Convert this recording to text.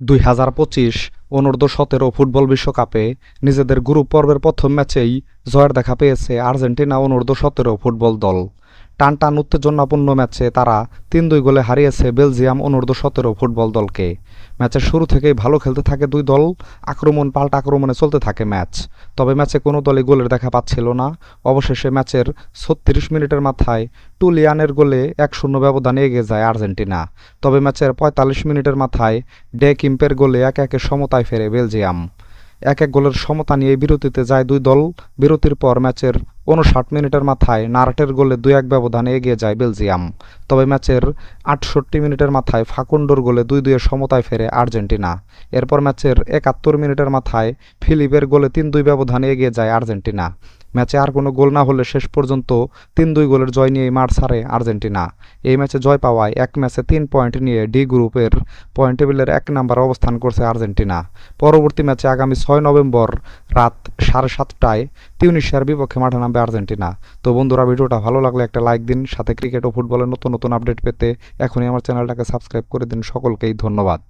দুই হাজার পঁচিশ অনূর্ধ্ব সতেরো ফুটবল বিশ্বকাপে নিজেদের গ্রুপ পর্বের প্রথম ম্যাচেই জয়ের দেখা পেয়েছে আর্জেন্টিনা অনূর্ধ্ব সতেরো ফুটবল দল। টান টান উত্তেজনাপূর্ণ ম্যাচে তারা তিন দুই গোলে হারিয়েছে বেলজিয়াম অনূর্ধ্ব সতেরো ফুটবল দলকে। ম্যাচের শুরু থেকেই ভালো খেলতে থাকে দুই দল, আক্রমণ, পাল্টা আক্রমণে চলতে থাকে ম্যাচ। তবে ম্যাচে কোনো দলই গোলের দেখা পাচ্ছিল না। অবশেষে ম্যাচের ছত্রিশ মিনিটের মাথায় টুলিয়ানের গোলে এক শূন্য ব্যবধানে এগিয়ে যায় আর্জেন্টিনা। তবে ম্যাচের পঁয়তাল্লিশ মিনিটের মাথায় ডে কিম্পের গোলে এক একে সমতায় ফেরে বেলজিয়াম। এক এক গোলের সমতা নিয়ে বিরতিতে যায় দুই দল। বিরতির পর ম্যাচের উনষাট মিনিটের মাথায় নারাটের গোলে দুই এক ব্যবধানে এগিয়ে যায় বেলজিয়াম। তবে ম্যাচের আটষট্টি মিনিটের মাথায় ফাকুন্ডোর গোলে দুই দুইয়ের সমতায় ফেরে আর্জেন্টিনা। এরপর ম্যাচের একাত্তর মিনিটের মাথায় ফিলিপের গোলে তিন দুই ব্যবধানে এগিয়ে যায় আর্জেন্টিনা। ম্যাচে আর কোনো গোল না হলে শেষ পর্যন্ত তিন দুই গোলের জয় নিয়েই মাঠ ছাড়ে আর্জেন্টিনা। এই ম্যাচে জয় পাওয়ায় এক ম্যাচে তিন পয়েন্ট নিয়ে ডি গ্রুপের পয়েন্ট টেবিলের এক নম্বর অবস্থান করছে আর্জেন্টিনা। পরবর্তী ম্যাচে আগামী ছয় নভেম্বর রাত সাড়ে সাতটায় তিউনিশিয়ার বিপক্ষে মাঠে নামবে আর্জেন্টিনা। তো বন্ধুরা, ভিডিওটা ভালো লাগলে একটা লাইক দিন, সাথে ক্রিকেট ও ফুটবলের নতুন নতুন আপডেট পেতে এখনই আমার চ্যানেলটাকে সাবস্ক্রাইব করে দিন। সকলকেই ধন্যবাদ।